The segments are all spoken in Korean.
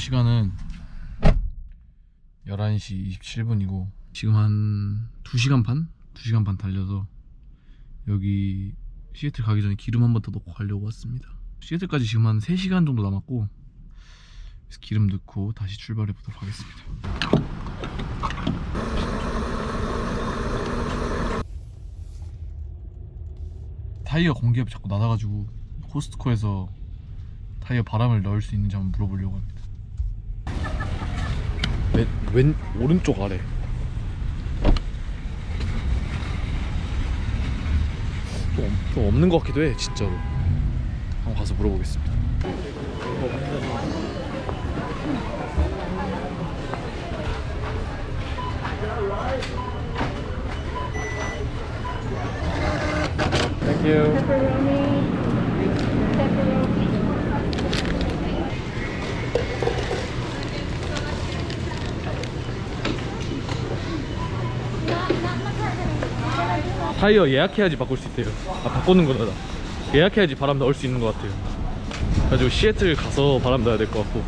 시간은 11시 27분이고 지금 한 2시간 반? 2시간 반 달려서 여기 시애틀 가기 전에 기름 한 번 더 넣고 가려고 왔습니다 시애틀까지 지금 한 3시간 정도 남았고 기름 넣고 다시 출발해 보도록 하겠습니다 타이어 공기압이 자꾸 낮아가지고 코스트코에서 타이어 바람을 넣을 수 있는지 한번 물어보려고 합니다. 왼, 왼 오른쪽 아래. 좀, 없- 좀 없는 것 같기도 해 진짜로. 한번 가서 물어보겠습니다. Thank you. 타이어 예약해야지 바꿀 수 있대요. 아 바꾸는 거다. 예약해야지 바람 넣을 수 있는 것 같아요. 그래가지고 시애틀 가서 바람 넣어야 될 것 같고.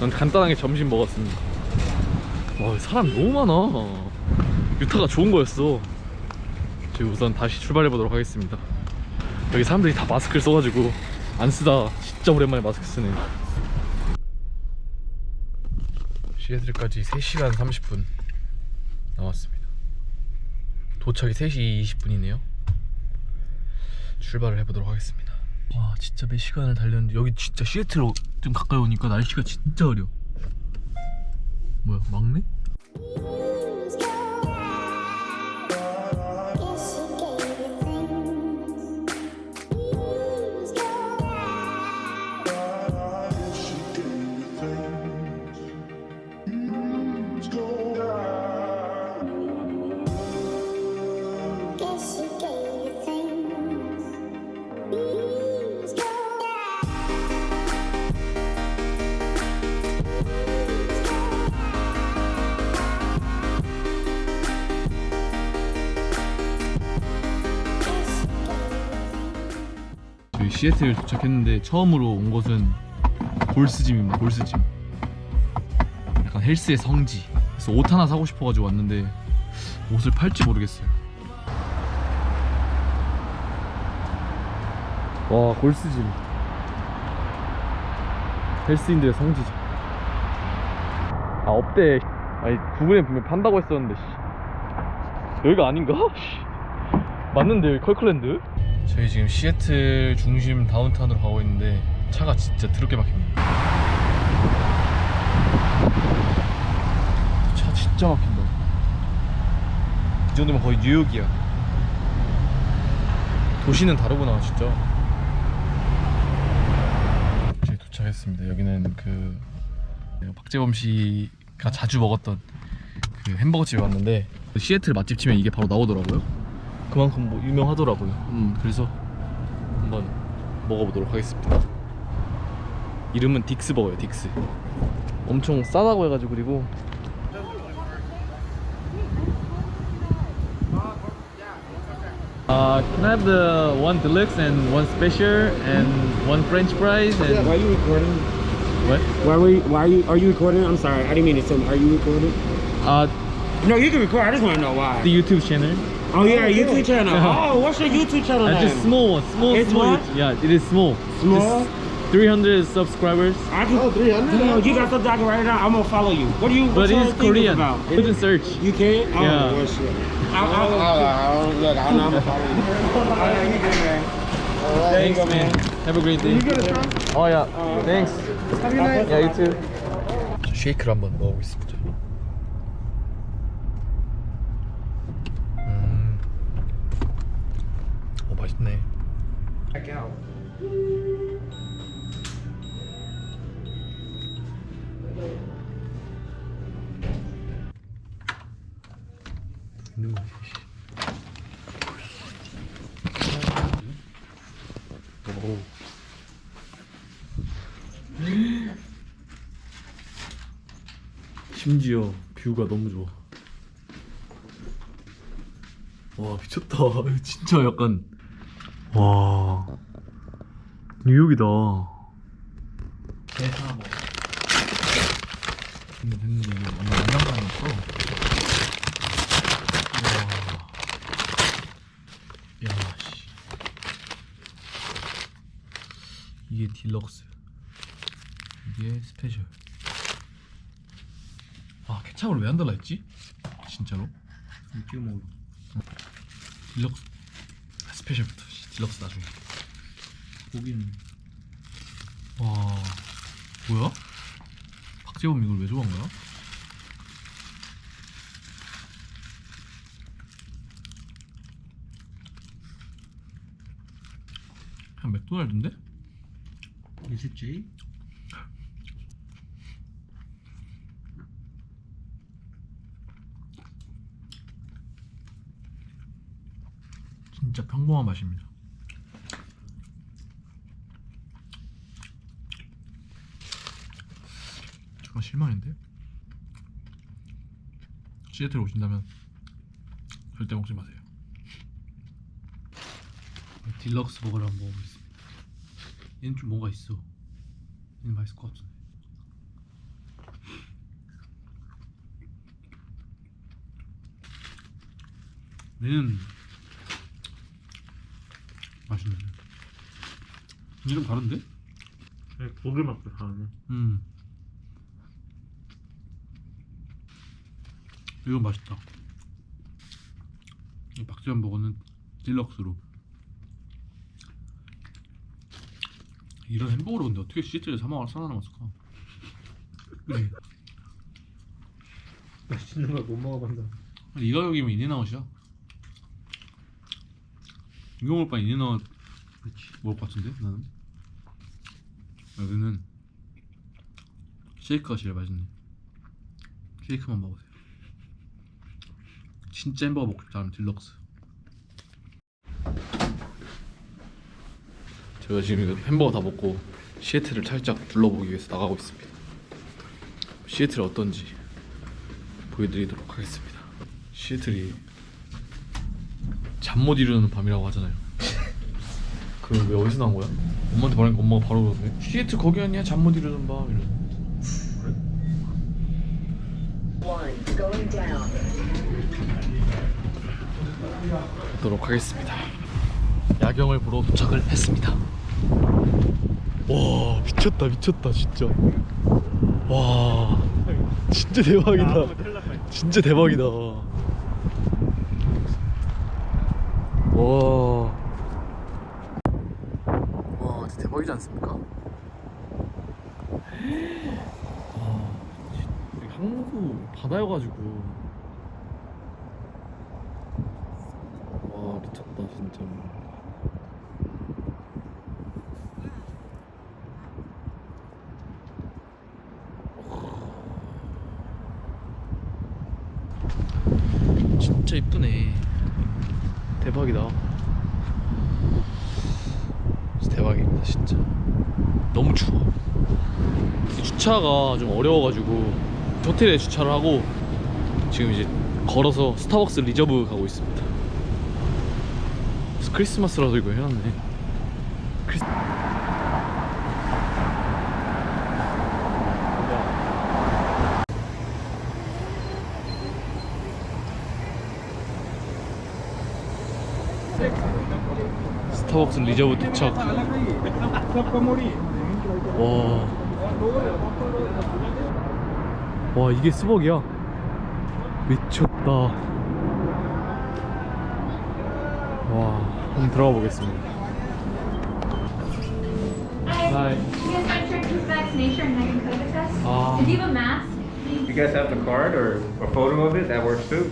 난 간단하게 점심 먹었습니다. 와 사람 너무 많아. 유타가 좋은 거였어. 지금 우선 다시 출발해 보도록 하겠습니다. 여기 사람들이 다 마스크를 써가지고 안 쓰다 진짜 오랜만에 마스크 쓰네. 시애틀까지 3시간 30분 남았습니다. 도착이 3시 20분이네요. 출발을 해보도록 하겠습니다. 와 진짜 몇 시간을 달렸는데 여기 진짜 시애틀 좀 가까이 오니까 날씨가 진짜 흐려. 뭐야 막내? 시애틀 도착했는데 처음으로 온 곳은 골스짐입니다. 골스짐. 약간 헬스의 성지. 그래서 옷 하나 사고 싶어가지고 왔는데 옷을 팔지 모르겠어요. 와 골스짐. 헬스인들의 성지죠. 아 없대. 아니 구글에 보면 판다고 했었는데. 씨. 여기가 아닌가? 씨. 맞는데 여기 컬클랜드? 저희 지금 시애틀 중심 다운타운으로 가고 있는데 차가 진짜 더럽게 막힙니다. 차 진짜 막힌다. 이 정도면 거의 뉴욕이야. 도시는 다르구나 진짜. 저희 도착했습니다. 여기는 그 박재범 씨가 자주 먹었던 그 햄버거 집에 왔는데 시애틀 맛집 치면 이게 바로 나오더라고요. 그만큼 뭐 유명하더라고요. 음, 그래서 한번 먹어보도록 하겠습니다. 이름은 딕스 버거예요, 딕스. 엄청 싸다고 해가지고 그리고 Uh, can I have the one deluxe and one special and one French fries and Why are you recording? what? Why were you, why are you are you recording? I'm sorry, I didn't mean to say. Are you recording? Uh, No, you can record. I just want to know why. the YouTube channel. oh yeah, YouTube channel. Yeah. Oh, what's your YouTube channel Uh, name? just small one, small, It's small. what? Yeah, it is small. Small? Just 300 subscribers. I can, oh, 300. You, know, you got something I can write it down. I'm gonna follow you. What do you? But what's your it's thing Korean. About? You can search. You can? Oh, Yeah. well, shit. I, I, I, I, look, I know I'm gonna follow you. All right, you good, man. All right, Thanks, you go, man. Have a great day. Oh yeah. Thanks. Have a night. Yeah, you too. 쉐이크를 한번 먹어보겠습니다. 맛있네. 오. 심지어 뷰가 너무 좋아. 와 미쳤다. 진짜 약간 와 뉴욕이다. 배 하나 먹어. 근데 됐는데 이게 완전 완장판이 없어. 우와. 야, 씨. 이게 딜럭스. 이게 스페셜. 아, 케찹을 왜 안 달라 했지? 진짜로? 이거 뭐 딜럭스. 아, 스페셜부터. 씨, 딜럭스 나중에. 고기는 와, 뭐야? 박재범 이걸 왜 좋아한 거야? 그냥 맥도날드인데? 미스제이? 진짜 평범한 맛입니다. 정말 실망인데? 시애틀 오신다면 절대 먹지 마세요. 딜럭스 버거를 한번 먹어보겠습니다. 얘는 좀 뭔가 있어. 얘는 맛있을 것 같은데. 얘는 맛있네. 얘좀 다른데? 고기 맛도 다르네. 음. 이건 맛있다. 이 박지원 버거는 딜럭스로. 이런 햄버거를 근데 어떻게 시애틀에 사 먹을 살아남았을까? 그치? 맛있는 걸 못 먹어본다. 이 가격이면 인앤아웃이야. 이거 먹을 바에 인앤아웃 먹을 것 같은데 나는. 여기는 쉐이크가 제일 맛있네. 쉐이크만 먹으세요. 진짜 햄버거 먹고 싶다 하면 딜럭스. 제가 지금 햄버거 다 먹고 시애틀을 살짝 둘러보기 위해서 나가고 있습니다. 시애틀 어떤지 보여드리도록 하겠습니다. 시애틀이 잠 못 이루는 밤이라고 하잖아요. 그럼 왜 어디서 나온 거야? 엄마한테 말하니까 엄마가 바로 그러네. 시애틀 거기 아니야? 잠 못 이루는 밤 이러는. 보도록 하겠습니다. 야경을 보러 도착을 했습니다. 와 미쳤다 미쳤다 진짜. 와 진짜 대박이다. 진짜 대박이다. 와. 와, 진짜 대박이지 않습니까? 와, 항구 바다여가지고. 와, 미쳤다, 진짜. 진짜 이쁘네. 대박이다. 대박입니다, 진짜. 너무 추워. 이 주차가 좀 어려워가지고 호텔에 주차를 하고 지금 이제 걸어서 스타벅스 리저브 가고 있습니다. 크리스마스라도 이거 해놨네. 크리스... 스타벅스 리저브 도착. 와. 와, 이게 스벅이야. 미쳤다. 와, 한번 들어가 보겠습니다. Hi. You guys want to check his vaccination and I can code with us? Ah. Does he have a mask? You guys have the card or a photo of it? That works too.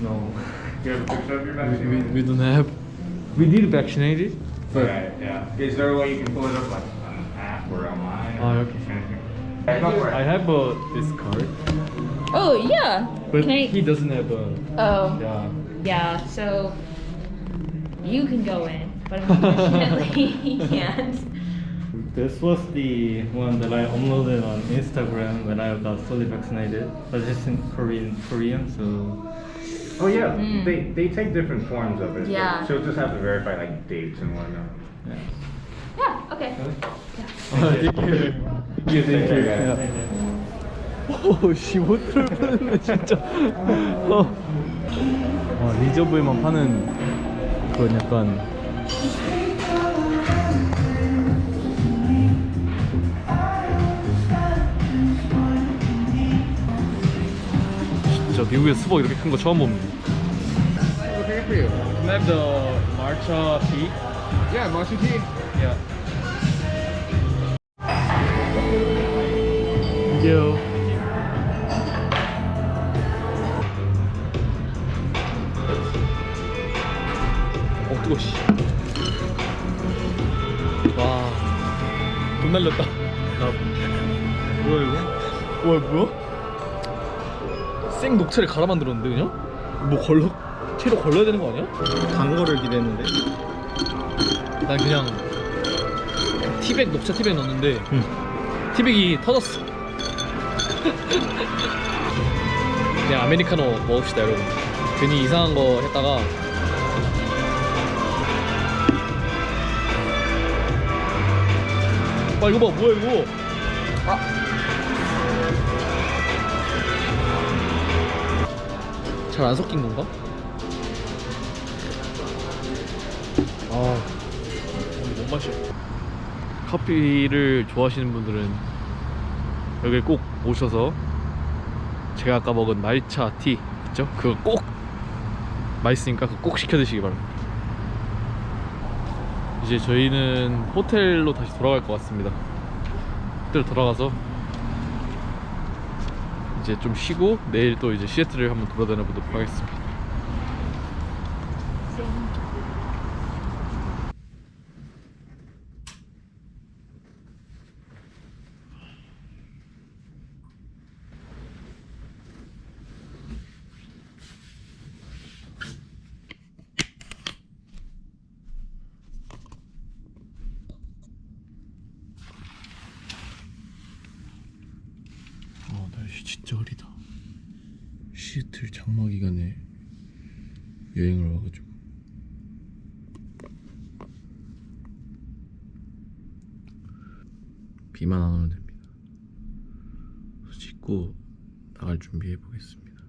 No. You have a picture of your We, we, vaccine? we don't have. We did vaccinated. But Right, yeah. Is there a way you can pull it up like on an app or online? Ah, or okay. anything? Go for it. I have uh, this card, Oh, yeah. but Can I- he doesn't have a. Oh, Yeah. yeah, so you can go in, but unfortunately he can't. This was the one that I uploaded on Instagram when I got fully vaccinated. But it's in Korean, Korean, so Oh yeah, Mm. they they take different forms of it. so Yeah. She'll just have to verify like dates and whatnot. yeah. Yeah, okay. thank you. Thank you. Thank you. Yeah. 오씨 못들을 뻔했네 진짜 어. 와 리저브에만 파는 그런 약간 진짜 미국에서 수박 이렇게 큰 거 처음 봅니다 Okay for you. Can I have the matcha tea? Yeah, matcha tea. Yeah. Thank you. 뜨거 씨. 와. 돈 날렸다. 나 뭐야 이거? 와 뭐야? 생 녹차를 갈아 만들었는데 그냥? 뭐 걸러 채로 걸러야 되는 거 아니야? 단 거를 기대했는데. 난 그냥 티백 녹차 티백 넣었는데 티백이 터졌어 그냥 아메리카노 먹읍시다 여러분 괜히 이상한 거 했다가 아 이거 봐 뭐야 이거 잘안 섞인 건가? 아못 마셔. 커피를 좋아하시는 분들은 여기 꼭 오셔서 제가 아까 먹은 말차 티 있죠? 그거 꼭 맛있으니까 그거 꼭 시켜 드시기 바랍니다. 이제 저희는 호텔로 다시 돌아갈 것 같습니다. 호텔 돌아가서 이제 좀 쉬고 내일 또 이제 시애틀을 한번 돌아다녀 보도록 하겠습니다. 어, 날씨 진짜 흐리다. 시애틀 장마 기간에 여행을 와가지고. 비만 안 오면 됩니다. 씻고 나갈 준비해 보겠습니다.